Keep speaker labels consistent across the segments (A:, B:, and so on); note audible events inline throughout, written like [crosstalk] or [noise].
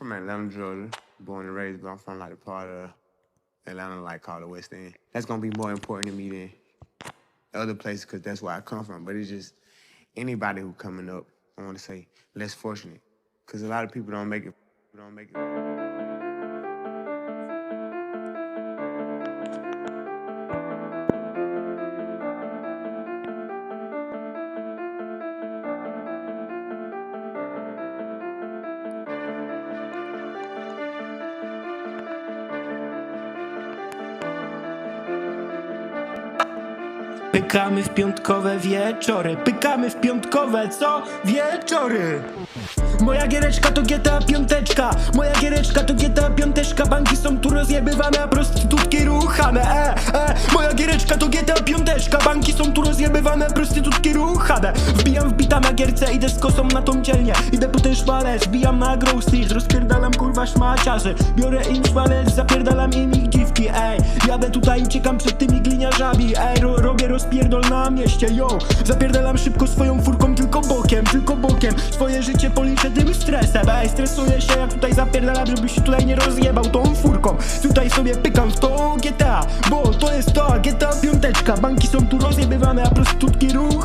A: from Atlanta, Georgia, born and raised, but I'm from like a part of Atlanta, like called the West End. That's gonna be more important to me than other places because that's where I come from. But it's just anybody who coming up, I want to say less fortunate because a lot of people don't make it. Don't make it.
B: Pykamy w piątkowe wieczory, pykamy w piątkowe co? Wieczory! Moja giereczka to GTA piąteczka. Moja giereczka to GTA piąteczka. Banki są tu rozjebywane, a prostytutki ruchane. E, e, Moja giereczka to GTA piąteczka. Banki są tu rozjebywane, a prostytutki ruchane gierce, idę z kosą na tą dzielnię. Idę po ten szmalec, wbijam na Grow Street Rozpierdalam kurwa szmaciarzy. Biorę im szmalec, zapierdalam im ich dziwki Ej, jadę tutaj, uciekam przed tymi gliniarzami Ej, ro, robię rozpierdol na mieście, yo. Zapierdalam szybko swoją furką, tylko bokiem, tylko bokiem. Swoje życie policzę tym stresem Ej, stresuję się, jak tutaj zapierdalam, żebyś się tutaj nie rozjebał tą furką. Tutaj sobie pykam w to GTA, bo to jest to GTA piąteczka Banki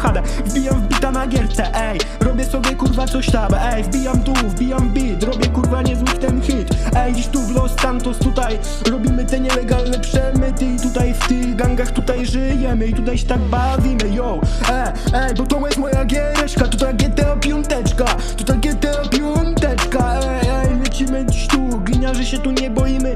B: ruchane Wbijam wbita na gierce, ej. Robię sobie kurwa coś tam, ej. Wbijam tu, wbijam beat, robię kurwa niezły ten hit. Ej, dziś tu w Los Santos, tutaj Robimy te nielegalne przemyty. I tutaj w tych gangach tutaj żyjemy. I tutaj się tak bawimy, yo. Ej, ej, bo to jest moja giereczka. To ta GTA piąteczka, to ta GTA piąteczka. Ej, ej, lecimy dziś tu. Gliniarzy się tu nie boimy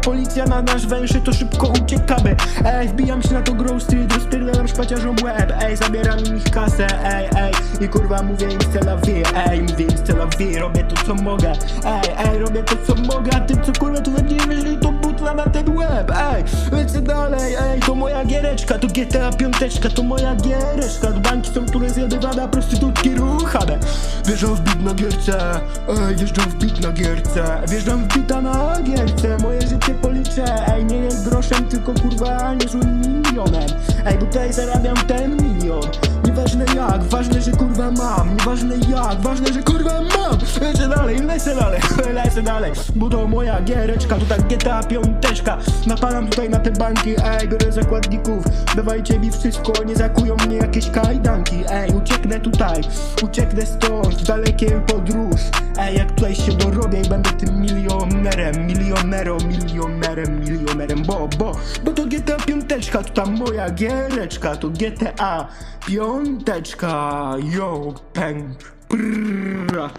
B: policja na nasz węszy To szybko uciekamy. Ej, wbijam się na to Grow Street Rozpierdalam szpaciarzom łeb. Ej, zabieram ich kasę Ej, ej. I kurwa mówię im c'est la vie Ej, mówię im c'est la vie Robię to co mogę. Ej, ej, robię to co mogę. A ty co kurwa tu we mnie jeżeli to butla na ten łeb. Ej, lecę dalej Ej, to moja giereczka To GTA piąteczka To moja giereczka. Banki są tu rozjadywane A prostytutki ruchane. Wjeżdżam w bit na gierce Ej, wjeżdżam w bit na gierce Wjeżdżam w Moje Ej, nie jest groszem, tylko kurwa niezłym milionem. Ej, tutaj zarabiam ten milion Nieważne jak, ważne, że kurwa mam. Nieważne jak, ważne, że kurwa mam. Lecę dalej, lecę dalej, [laughs] lecę dalej. Bo to moja giereczka, to tak GTA piąteczka. Napalam tutaj na te banki, ej, biorę zakładników. Dawajcie mi wszystko, nie zakują mnie jakieś kajdanki. Ej, ucieknę tutaj, ucieknę stąd w dalekie podróż. Ej, jak tutaj się dorobię i będę tym milionerem Milionero, milionerem, milionerem. Bo, bo, bo to GTA piąteczka, to ta moja giereczka To GTA piąteczka, yo, pęk, prrra